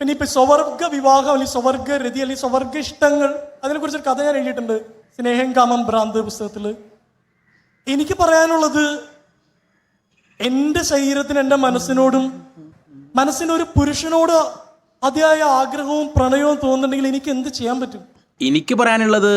പിന്നെ ഇപ്പൊ സ്വവർഗ വിവാഹം അല്ലെങ്കിൽ സ്വവർഗ രതി അല്ലെങ്കിൽ സ്വവർഗ ഇഷ്ടങ്ങൾ അതിനെക്കുറിച്ചൊരു കഥ ഞാൻ എഴുതിയിട്ടുണ്ട്. സ്നേഹം കാമം ഭ്രാന്ത് പുസ്തകത്തിൽ എനിക്ക് പറയാനുള്ളത് എന്റെ ശരീരത്തിന് എന്റെ മനസ്സിനോടും മനസ്സിനൊരു പുരുഷനോട് അതിയായ ആഗ്രഹവും പ്രണയവും തോന്നുന്നുണ്ടെങ്കിൽ എനിക്ക് എന്ത് ചെയ്യാൻ പറ്റും? എനിക്ക് പറയാനുള്ളത്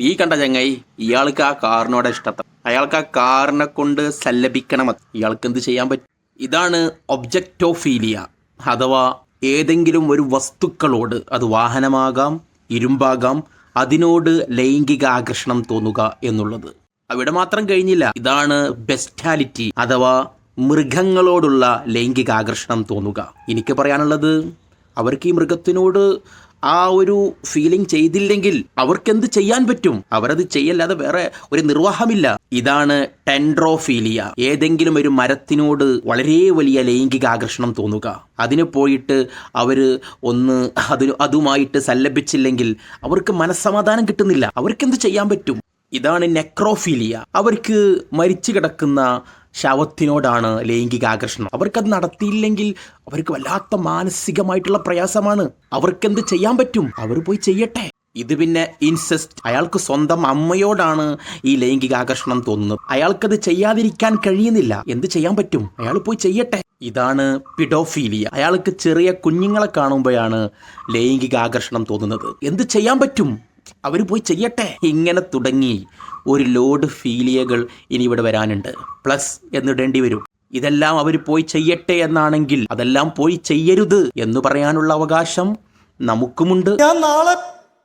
ഈ കണ്ട ചങ്ങായി ഇയാൾക്ക് ആ കാറിനോട് ഇഷ്ടത്ത അയാൾക്ക് ആ കാറിനെ കൊണ്ട് സല്ലപിക്കണം. ഇയാൾക്ക് എന്ത് ചെയ്യാൻ പറ്റും? ഇതാണ് ഒബ്ജക്റ്റോഫീലിയ അഥവാ ഏതെങ്കിലും ഒരു വസ്തുക്കളോട് അത് വാഹനമാകാം ഇരുമ്പാകാം അതിനോട് ലൈംഗിക ആകർഷണം തോന്നുക എന്നുള്ളത്. അവിടെ മാത്രം കഴിഞ്ഞില്ല. ഇതാണ് ബെസ്റ്റാലിറ്റി അഥവാ മൃഗങ്ങളോടുള്ള ലൈംഗിക ആകർഷണം തോന്നുക. എനിക്ക് പറയാനുള്ളത് അവർക്ക് ഈ മൃഗത്തിനോട് ആ ഒരു ഫീലിംഗ് ചെയ്തില്ലെങ്കിൽ അവർക്കെന്ത് ചെയ്യാൻ പറ്റും? അവരത് ചെയ്യല്ലാതെ വേറെ ഒരു നിർവാഹമില്ല. ഇതാണ് ടെൻഡ്രോഫീലിയ. ഏതെങ്കിലും ഒരു മരത്തിനോട് വളരെ വലിയ ലൈംഗിക ആകർഷണം തോന്നുക. അതിന് പോയിട്ട് അവർ ഒന്ന് അതിന് അതുമായിട്ട് സല്ലപിച്ചില്ലെങ്കിൽ അവർക്ക് മനസ്സമാധാനം കിട്ടുന്നില്ല. അവർക്കെന്ത് ചെയ്യാൻ പറ്റും? ഇതാണ് നെക്രോഫീലിയ. അവർക്ക് മരിച്ചു കിടക്കുന്ന ശവത്തിനോടാണ് ലൈംഗിക ആകർഷണം അവർക്കത് നടത്തിയില്ലെങ്കിൽ അവർക്ക് വല്ലാത്ത മാനസികമായിട്ടുള്ള പ്രയാസമാണ്. അവർക്കെന്ത് ചെയ്യാൻ പറ്റും? അവർ പോയി ചെയ്യട്ടെ. ഇത് പിന്നെ ഇൻസെസ്റ്റ് അയാൾക്ക് സ്വന്തം അമ്മയോടാണ് ഈ ലൈംഗിക ആകർഷണം തോന്നുന്നത്. അയാൾക്കത് ചെയ്യാതിരിക്കാൻ കഴിയുന്നില്ല. എന്ത് ചെയ്യാൻ പറ്റും? അയാൾ പോയി ചെയ്യട്ടെ. ഇതാണ് പിഡോഫീലിയ. അയാൾക്ക് ചെറിയ കുഞ്ഞുങ്ങളെ കാണുമ്പോഴാണ് ലൈംഗിക ആകർഷണം തോന്നുന്നത്. എന്ത് ചെയ്യാൻ പറ്റും? അവർ പോയി ചെയ്യട്ടെ. ഇങ്ങനെ തുടങ്ങി ഒരു ലോഡ് ഫീലിയകൾ ഇനി ഇവിടെ വരാനുണ്ട്. പ്ലസ് എന്നിടേണ്ടി വരും. ഇതെല്ലാം അവർ പോയി ചെയ്യട്ടെ എന്നാണെങ്കിൽ അതെല്ലാം പോയി ചെയ്യരുത് എന്ന് പറയാനുള്ള അവകാശം നമുക്കുമുണ്ട്. ഞാൻ നാളെ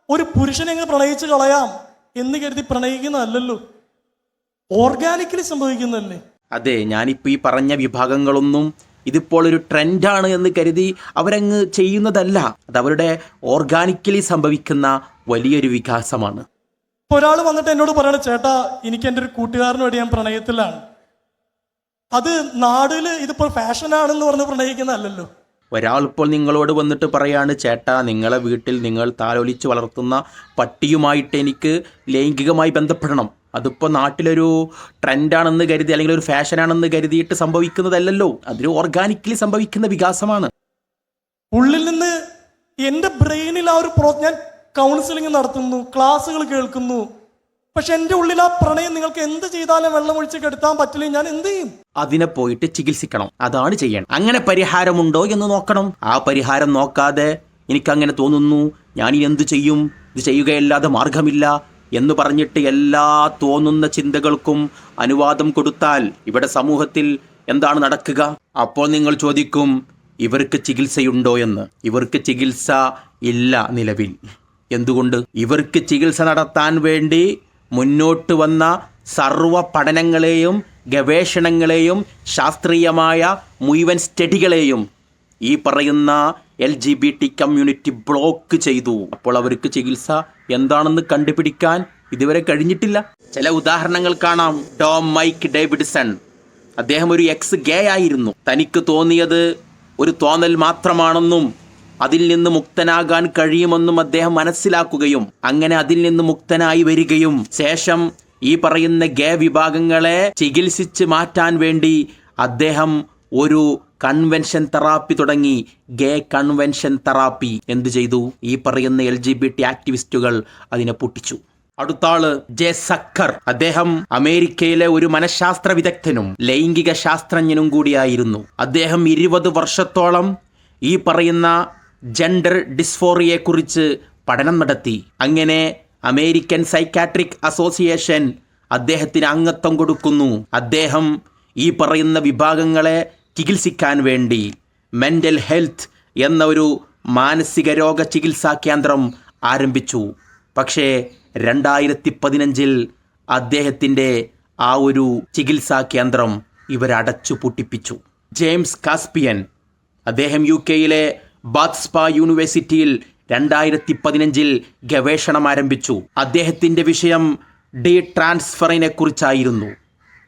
ഒരു പുരുഷനെ അങ്ങ് പ്രണയിച്ച് കളയാം എന്ന് കരുതി പ്രണയിക്കുന്നതല്ലല്ലോ. ഓർഗാനിക്കലി സംഭവിക്കുന്നതല്ലേ? അതെ ഞാനിപ്പോൾ ഈ പറഞ്ഞ വിഭാഗങ്ങളൊന്നും ഇതിപ്പോൾ ഒരു ട്രെൻഡാണ് എന്ന് കരുതി അവരങ്ങ് ചെയ്യുന്നതല്ല. അത് അവരുടെ ഓർഗാനിക്കലി സംഭവിക്കുന്ന വലിയൊരു വികാസമാണ്. ഒരാൾ വന്നിട്ട് എന്നോട് പറയണ ചേട്ടാ എനിക്ക് എന്റെ ഒരു കൂട്ടുകാരനോട് ഞാൻ പ്രണയത്തിലാണ്. അത് നാടിൽ ഇതിപ്പോൾ ഫാഷനാണെന്ന് പറഞ്ഞ് പ്രണയിക്കുന്നതല്ലല്ലോ. ഒരാൾ ഇപ്പോൾ നിങ്ങളോട് വന്നിട്ട് പറയാണ് ചേട്ടാ നിങ്ങളെ വീട്ടിൽ നിങ്ങൾ താലോലിച്ച് വളർത്തുന്ന പട്ടിയുമായിട്ട് എനിക്ക് ലൈംഗികമായി ബന്ധപ്പെടണം. അതിപ്പോൾ നാട്ടിലൊരു ട്രെൻഡാണെന്ന് കരുതി അല്ലെങ്കിൽ ഒരു ഫാഷനാണെന്ന് കരുതിയിട്ട് സംഭവിക്കുന്നതല്ലല്ലോ. അതൊരു ഓർഗാനിക്കലി സംഭവിക്കുന്ന വികാസമാണ്. ഉള്ളിൽ നിന്ന് എന്റെ ബ്രെയിനിൽ ആ ഒരു പ്രോ ഞാൻ കൗൺസിലിംഗ് നടത്തുന്നു ക്ലാസ്സുകൾ കേൾക്കുന്നു. പക്ഷെ എന്റെ ഉള്ളിൽ ആ പ്രണയം നിങ്ങൾക്ക് എന്ത് ചെയ്താലും വെള്ളമൊഴിച്ച് കെടുത്താൻ പറ്റില്ല ഞാൻ എന്ത് ചെയ്യും? അതിനെ പോയിട്ട് ചികിത്സിക്കണം. അതാണ് ചെയ്യണം അങ്ങനെ പരിഹാരമുണ്ടോ എന്ന് നോക്കണം. ആ പരിഹാരം നോക്കാതെ എനിക്കങ്ങനെ തോന്നുന്നു ഞാൻ ഇനി എന്ത് ചെയ്യും? ഇത് ചെയ്യുകയല്ലാതെ മാർഗമില്ല. എന്ന് പറഞ്ഞിട്ട് എല്ലാ തോന്നുന്ന ചിന്തകൾക്കും അനുവാദം കൊടുത്താൽ ഇവിടെ സമൂഹത്തിൽ എന്താണ് നടക്കുക? അപ്പോൾ നിങ്ങൾ ചോദിക്കും ഇവർക്ക് ചികിത്സയുണ്ടോ എന്ന്? ഇവർക്ക് ചികിത്സ ഇല്ല നിലവിൽ. എന്തുകൊണ്ട്? ഇവർക്ക് ചികിത്സ നടത്താൻ വേണ്ടി മുന്നോട്ട് വന്ന സർവ പഠനങ്ങളെയും ഗവേഷണങ്ങളെയും ശാസ്ത്രീയമായ മുഴുവൻ സ്റ്റഡികളെയും ഈ പറയുന്ന L G B T community block ചെയ്തു. അപ്പോൾ അവർക്ക് ചികിത്സ എന്താണെന്ന് കണ്ടുപിടിക്കാൻ ഇതുവരെ കഴിഞ്ഞിട്ടില്ല. ചില ഉദാഹരണങ്ങൾ കാണാം. Tom Mike Davidson. അദ്ദേഹം ഒരു എക്സ് ഗേ ആയിരുന്നു. തനിക്ക് തോന്നിയത് ഒരു തോന്നൽ മാത്രമാണെന്നും അതിൽ നിന്ന് മുക്തനാകാൻ കഴിയുമെന്നും അദ്ദേഹം മനസ്സിലാക്കുകയും അങ്ങനെ അതിൽ നിന്ന് മുക്തനായി വരികയും ശേഷം ഈ പറയുന്ന ഗേ വിഭാഗങ്ങളെ ചികിത്സിച്ച് മാറ്റാൻ വേണ്ടി അദ്ദേഹം ഒരു കൺവെൻഷൻ തെറാപ്പി തുടങ്ങി. Gay convention therapy. എന്തു ചെയ്തു? ഈ പറയുന്ന എൽ ജി ബി ടി ആക്ടിവിസ്റ്റുകൾ അതിനെ പൊട്ടിച്ചു. അടുത്ത ആൾ ജെ സക്കർ. അദ്ദേഹം അമേരിക്കയിലെ ഒരു മനഃശാസ്ത്ര വിദഗ്ധനും ലൈംഗിക ശാസ്ത്രജ്ഞനും കൂടിയായിരുന്നു. അദ്ദേഹം ഇരുപത് വർഷത്തോളം ഈ പറയുന്ന ജെൻഡർ ഡിസ്ഫോറിയെ കുറിച്ച് പഠനം നടത്തി. അങ്ങനെ അമേരിക്കൻ സൈക്കാട്രിക് അസോസിയേഷൻ അദ്ദേഹത്തിന് അംഗത്വം കൊടുക്കുന്നു. അദ്ദേഹം ഈ പറയുന്ന വിഭാഗങ്ങളെ ചികിത്സിക്കാൻ വേണ്ടി മെന്റൽ ഹെൽത്ത് എന്ന ഒരു മാനസിക രോഗ ചികിത്സാ കേന്ദ്രം ആരംഭിച്ചു. പക്ഷേ രണ്ടായിരത്തി പതിനഞ്ചിൽ അദ്ദേഹത്തിന്റെ ആ ഒരു ചികിത്സാ കേന്ദ്രം ഇവരടച്ചു പൂട്ടിപ്പിച്ചു. ജെയിംസ് കാസ്പിയൻ അദ്ദേഹം യു കെയിലെ ബാത്സ്പ യൂണിവേഴ്സിറ്റിയിൽ രണ്ടായിരത്തി പതിനഞ്ചിൽ ഗവേഷണം ആരംഭിച്ചു. അദ്ദേഹത്തിന്റെ വിഷയം ഡി ട്രാൻസ്ഫറിനെ കുറിച്ചായിരുന്നു.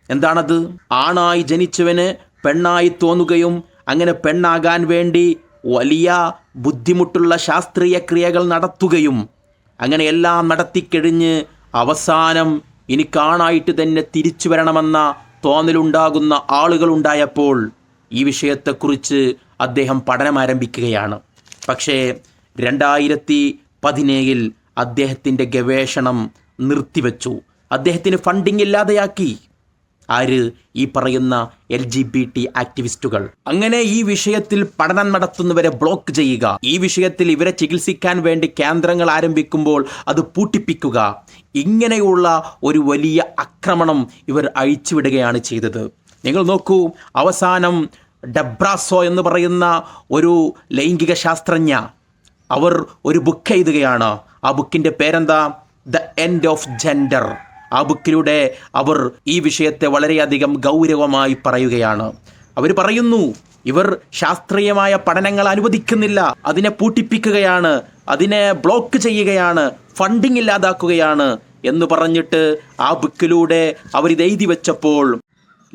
എന്താണത്? ആണായി ജനിച്ചവന് പെണ്ണായി തോന്നുകയും അങ്ങനെ പെണ്ണാകാൻ വേണ്ടി വലിയ ബുദ്ധിമുട്ടുള്ള ശാസ്ത്രീയ ക്രിയകൾ നടത്തുകയും അങ്ങനെ എല്ലാം നടത്തിക്കഴിഞ്ഞ് അവസാനം ഇനി കാണായിട്ട് തന്നെ തിരിച്ചു വരണമെന്ന തോന്നലുണ്ടാകുന്ന ആളുകളുണ്ടായപ്പോൾ ഈ വിഷയത്തെക്കുറിച്ച് അദ്ദേഹം പഠനം ആരംഭിക്കുകയാണ്. പക്ഷേ രണ്ടായിരത്തി പതിനേഴിൽ അദ്ദേഹത്തിന്റെ ഗവേഷണം നിർത്തിവെച്ചു. അദ്ദേഹത്തിന് ഫണ്ടിങ് ഇല്ലാതെയാക്കി. ആര് ഈ പറയുന്ന എൽ ജി ബി ടി ആക്ടിവിസ്റ്റുകൾ? അങ്ങനെ ഈ വിഷയത്തിൽ പഠനം നടത്തുന്നവരെ ബ്ലോക്ക് ചെയ്യുക. ഈ വിഷയത്തിൽ ഇവരെ ചികിത്സിക്കാൻ വേണ്ടി കേന്ദ്രങ്ങൾ ആരംഭിക്കുമ്പോൾ അത് പൂട്ടിപ്പിക്കുക. ഇങ്ങനെയുള്ള ഒരു വലിയ ആക്രമണം ഇവർ അഴിച്ചുവിടുകയാണ് ചെയ്തത്. നിങ്ങൾ നോക്കൂ അവസാനം ഡബ്രാസോ എന്ന് പറയുന്ന ഒരു ലൈംഗിക ശാസ്ത്രജ്ഞ അവർ ഒരു ബുക്ക് എഴുതുകയാണ്. ആ ബുക്കിന്റെ പേരെന്താ? ദ എൻഡ് ഓഫ് ജെൻഡർ ആ ബുക്കിലൂടെ അവർ ഈ വിഷയത്തെ വളരെയധികം ഗൗരവമായി പറയുകയാണ്. അവർ പറയുന്നു ഇവർ ശാസ്ത്രീയമായ പഠനങ്ങൾ അനുവദിക്കുന്നില്ല അതിനെ പൂട്ടിപ്പിക്കുകയാണ് അതിനെ ബ്ലോക്ക് ചെയ്യുകയാണ് ഫണ്ടിങ് ഇല്ലാതാക്കുകയാണ് എന്ന് പറഞ്ഞിട്ട് ആ ബുക്കിലൂടെ അവരിത് എഴുതി വെച്ചപ്പോൾ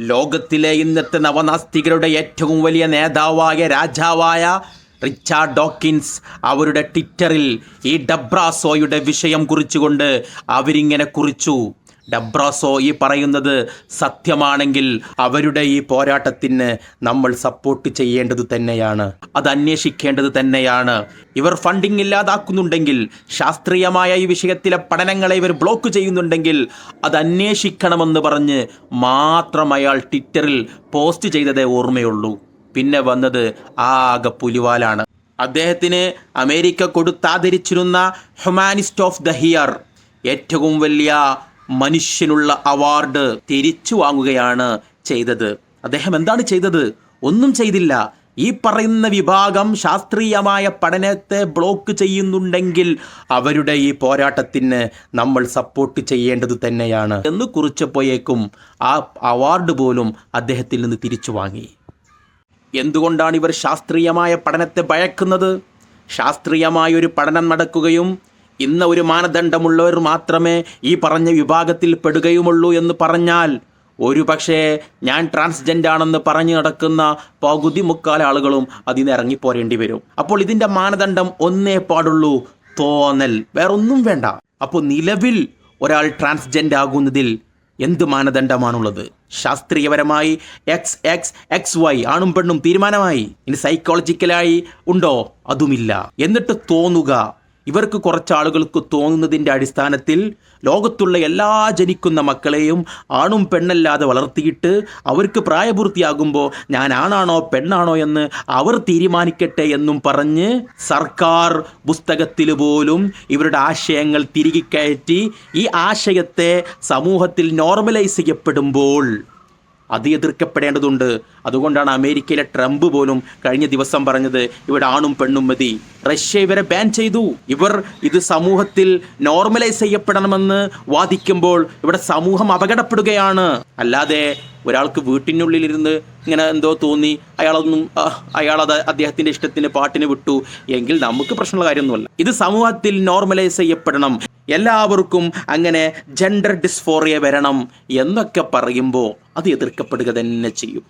ലോകത്തിലെ ഇന്നത്തെ നവനാസ്തികരുടെ ഏറ്റവും വലിയ നേതാവായ രാജാവായ റിച്ചാർഡ് ഡോക്കിൻസ് അവരുടെ ട്വിറ്ററിൽ ഈ ഡബ്രാസോയുടെ വിഷയം കുറിച്ചുകൊണ്ട് അവരിങ്ങനെ കുറിച്ചു. ഡബ്രാസോ ഈ പറയുന്നത് സത്യമാണെങ്കിൽ അവരുടെ ഈ പോരാട്ടത്തിന് നമ്മൾ സപ്പോർട്ട് ചെയ്യേണ്ടത് തന്നെയാണ്. അത് അന്വേഷിക്കേണ്ടത് തന്നെയാണ്. ഇവർ ഫണ്ടിങ് ഇല്ലാതാക്കുന്നുണ്ടെങ്കിൽ ശാസ്ത്രീയമായ ഈ വിഷയത്തിലെ പഠനങ്ങളെ ഇവർ ബ്ലോക്ക് ചെയ്യുന്നുണ്ടെങ്കിൽ അത് അന്വേഷിക്കണമെന്ന് പറഞ്ഞ് മാത്രം അയാൾ ട്വിറ്ററിൽ പോസ്റ്റ് ചെയ്തതേ ഓർമ്മയുള്ളൂ. പിന്നെ വന്നത് ആകെ പുലിവാലാണ്. അദ്ദേഹത്തിന് അമേരിക്ക കൊടുത്താദരിച്ചിരുന്ന ഹ്യൂമാനിസ്റ്റ് ഓഫ് ദ ഹിയർ ഏറ്റവും വലിയ മനുഷ്യനുള്ള അവാർഡ് തിരിച്ചു വാങ്ങുകയാണ് ചെയ്തത്. അദ്ദേഹം എന്താണ് ചെയ്തത്? ഒന്നും ചെയ്തില്ല. ഈ പറയുന്ന വിഭാഗം ശാസ്ത്രീയമായ പഠനത്തെ ബ്ലോക്ക് ചെയ്യുന്നുണ്ടെങ്കിൽ അവരുടെ ഈ പോരാട്ടത്തിന് നമ്മൾ സപ്പോർട്ട് ചെയ്യേണ്ടത് തന്നെയാണ്. എന്ന് കുറിച്ചപ്പോയേക്കും ആ അവാർഡ് പോലും അദ്ദേഹത്തിൽ നിന്ന് തിരിച്ചു വാങ്ങി. എന്തുകൊണ്ടാണ് ഇവർ ശാസ്ത്രീയമായ പഠനത്തെ ഭയക്കുന്നത്? ശാസ്ത്രീയമായ ഒരു പഠനം നടക്കുകയും ഇന്ന ഒരു മാനദണ്ഡമുള്ളവർ മാത്രമേ ഈ പറഞ്ഞ വിഭാഗത്തിൽ പെടുകയുമുള്ളൂ എന്ന് പറഞ്ഞാൽ ഒരു പക്ഷേ ഞാൻ ട്രാൻസ്ജെൻഡ് ആണെന്ന് പറഞ്ഞു നടക്കുന്ന പകുതി മുക്കാൽ ആളുകളും അതിൽ നിന്ന് ഇറങ്ങിപ്പോരേണ്ടി വരും. അപ്പോൾ ഇതിന്റെ മാനദണ്ഡം ഒന്നേ പാടുള്ളൂ തോന്നൽ. വേറൊന്നും വേണ്ട. അപ്പോൾ നിലവിൽ ഒരാൾ ട്രാൻസ്ജെൻഡ് ആകുന്നതിൽ എന്ത് മാനദണ്ഡമാണുള്ളത്? ശാസ്ത്രീയപരമായി എക്സ് എക്സ് എക്സ് വൈ ആണും പെണ്ണും തീരുമാനമായി. ഇനി സൈക്കോളജിക്കലായി ഉണ്ടോ? അതുമില്ല. എന്നിട്ട് തോന്നുക ഇവർക്ക് കുറച്ച് ആളുകൾക്ക് തോന്നുന്നതിന്റെ അടിസ്ഥാനത്തിൽ ലോകത്തുള്ള എല്ലാ ജനിക്കുന്ന മക്കളെയും ആണും പെണ്ണല്ലാതെ വളർത്തിയിട്ട് അവർക്ക് പ്രായപൂർത്തിയാകുമ്പോൾ ഞാൻ ആണാണോ പെണ്ണാണോ എന്ന് അവർ തീരുമാനിക്കട്ടെ എന്നും പറഞ്ഞ് സർക്കാർ പുസ്തകത്തിൽ പോലും ഇവരുടെ ആശയങ്ങൾ തിരികെ കയറ്റി ഈ ആശയത്തെ സമൂഹത്തിൽ നോർമലൈസ് ചെയ്യപ്പെടുമ്പോൾ അത് എതിർക്കപ്പെടേണ്ടതുണ്ട് അതുകൊണ്ടാണ് അമേരിക്കയിലെ ട്രംപ് പോലും കഴിഞ്ഞ ദിവസം പറഞ്ഞത് ഇവിടെ ആണും പെണ്ണും മതി. റഷ്യ ഇവരെ ബാൻ ചെയ്തു. ഇവർ ഇത് സമൂഹത്തിൽ നോർമലൈസ് ചെയ്യപ്പെടണമെന്ന് വാദിക്കുമ്പോൾ ഇവിടെ സമൂഹം അപകടപ്പെടുകയാണ്. അല്ലാതെ ഒരാൾക്ക് വീട്ടിനുള്ളിലിരുന്ന് ഇങ്ങനെ എന്തോ തോന്നി അയാളൊന്നും അയാളത് അദ്ദേഹത്തിന്റെ ഇഷ്ടത്തിന് പാട്ടിന് വിട്ടു. എങ്കിൽ നമുക്ക് പ്രശ്നമുള്ള കാര്യമൊന്നുമല്ല. ഇത് സമൂഹത്തിൽ നോർമലൈസ് ചെയ്യപ്പെടണം. എല്ലാവർക്കും അങ്ങനെ ജെൻഡർ ഡിസ്ഫോറിയ വരണം എന്നൊക്കെ പറയുമ്പോൾ അത് എതിർക്കപ്പെടുക തന്നെ ചെയ്യും.